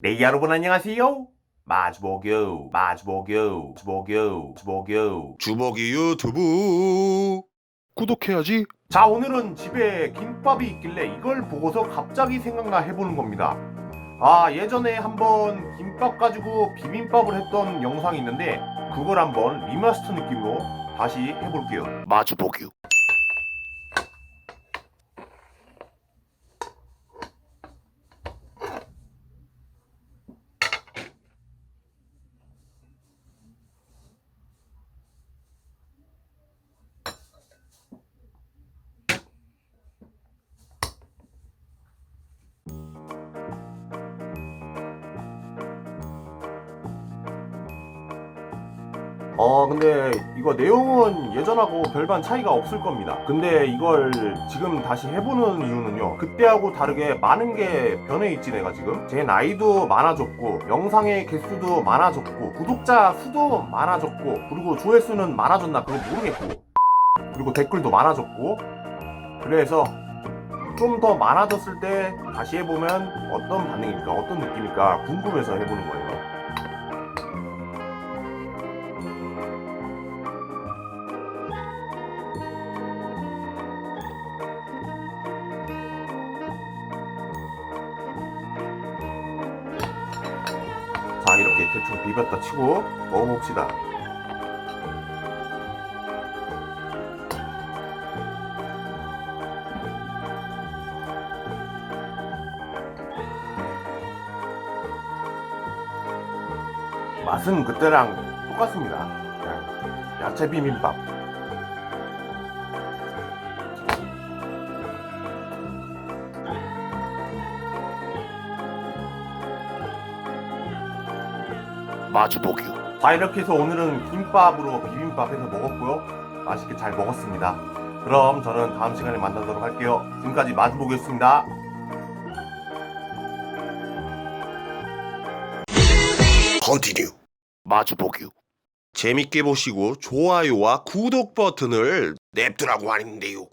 네 여러분 안녕하세요. 마주보교 마주보교 마주보교 마주보교 주먹이 유튜브 구독해야지. 자 오늘은 집에 김밥이 있길래 이걸 보고서 갑자기 생각나 해보는 겁니다. 아 예전에 한번 김밥 가지고 비빔밥을 했던 영상이 있는데 그걸 한번 리마스터 느낌으로 다시 해볼게요. 마주보기 어 근데 이거 내용은 예전하고 별반 차이가 없을 겁니다. 근데 이걸 지금 다시 해보는 이유는요. 그때하고 다르게 많은 게 변해 있지 내가 지금. 제 나이도 많아졌고 영상의 개수도 많아졌고 구독자 수도 많아졌고 그리고 조회수는 많아졌나 그건 모르겠고 그리고 댓글도 많아졌고. 그래서 좀 더 많아졌을 때 다시 해보면 어떤 반응일까 어떤 느낌일까 궁금해서 해보는 거예요 이렇게 대충 비볐다 치고 먹어봅시다. 맛은 그때랑 똑같습니다. 야채 비빔밥 마주보기 자 이렇게 해서 오늘은 김밥으로 비빔밥 해서 먹었고요. 맛있게 잘 먹었습니다. 그럼 저는 다음 시간에 만나도록 할게요. 지금까지 마주보겠습니다. 컨티뉴 마주보기 재밌게 보시고 좋아요와 구독 버튼을 냅두라고 하는데요